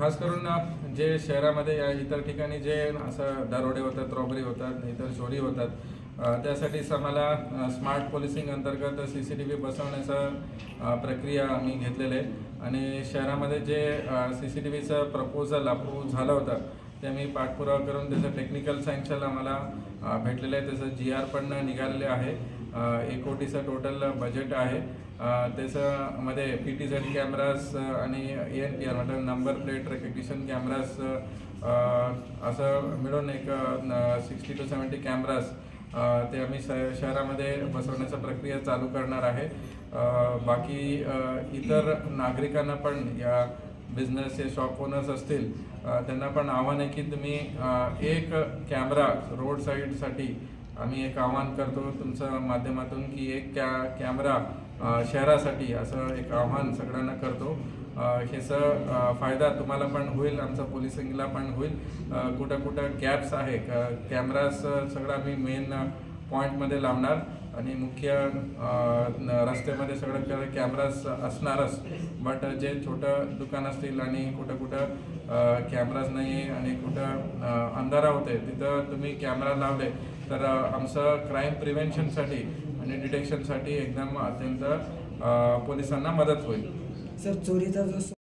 खास करून जे शहरामध्ये या इतर ठिकाणी जे असं दरोडे होतात रॉबरी होतात इतर चोरी होतात त्यासाठी त्यासाठीच आम्हाला स्मार्ट पोलिसिंग अंतर्गत सी सी टी व्ही बसवण्याचा प्रक्रिया आम्ही घेतलेलं आहे. आणि शहरामध्ये जे सी सी टी व्हीचं प्रपोजल अप्रूव्ह झालं होतं ते आम्ही पाठपुरावा करून त्याचं टेक्निकल सँक्शन आम्हाला भेटलेलं आहे. त्याचं जी आर पण निघालेले आहे. एक कोटीचं टोटल बजेट आहे. त्याच्यामध्ये पी टी झेड कॅमेराज आणि एन पी आर म्हणजे नंबर प्लेट रेकग्निशन कॅमेराज असं मिळून एक सिक्स्टी टू सेवन्टी कॅमेराज ते आम्ही श शहरामध्ये बसवण्याचा प्रक्रिया चालू करणार आहे. बाकी इतर नागरिकांना पण या बिझनेसचे शॉप ओनर्स असतील त्यांना पण आव्हान आहे की तुम्ही एक कॅमेरा रोड साईडसाठी आम्ही एक आव्हान करतो तुमच्या माध्यमातून की एक कॅ कॅमेरा शहरासाठी असं एक आव्हान सगळ्यांना करतो. ह्याचा फायदा तुम्हाला पण होईल आमचा पोलिसिंगला पण होईल. कुठं कुठं गॅप्स आहे कॅमेराज सगळं आम्ही मेन पॉईंटमध्ये लावणार आणि मुख्य रस्त्यामध्ये सगळं कॅमेराज असणारच. बट जे छोटं दुकान असतील आणि कुठं कुठं कॅमेराज नाही आहे आणि कुठं अंधारा होते तिथं तुम्ही कॅमेरा लावले तर आमचं क्राईम प्रिव्हेन्शनसाठी आणि डिटेक्शनसाठी एकदम अत्यंत पोलिसांना मदत होईल. सर चोरीचा जो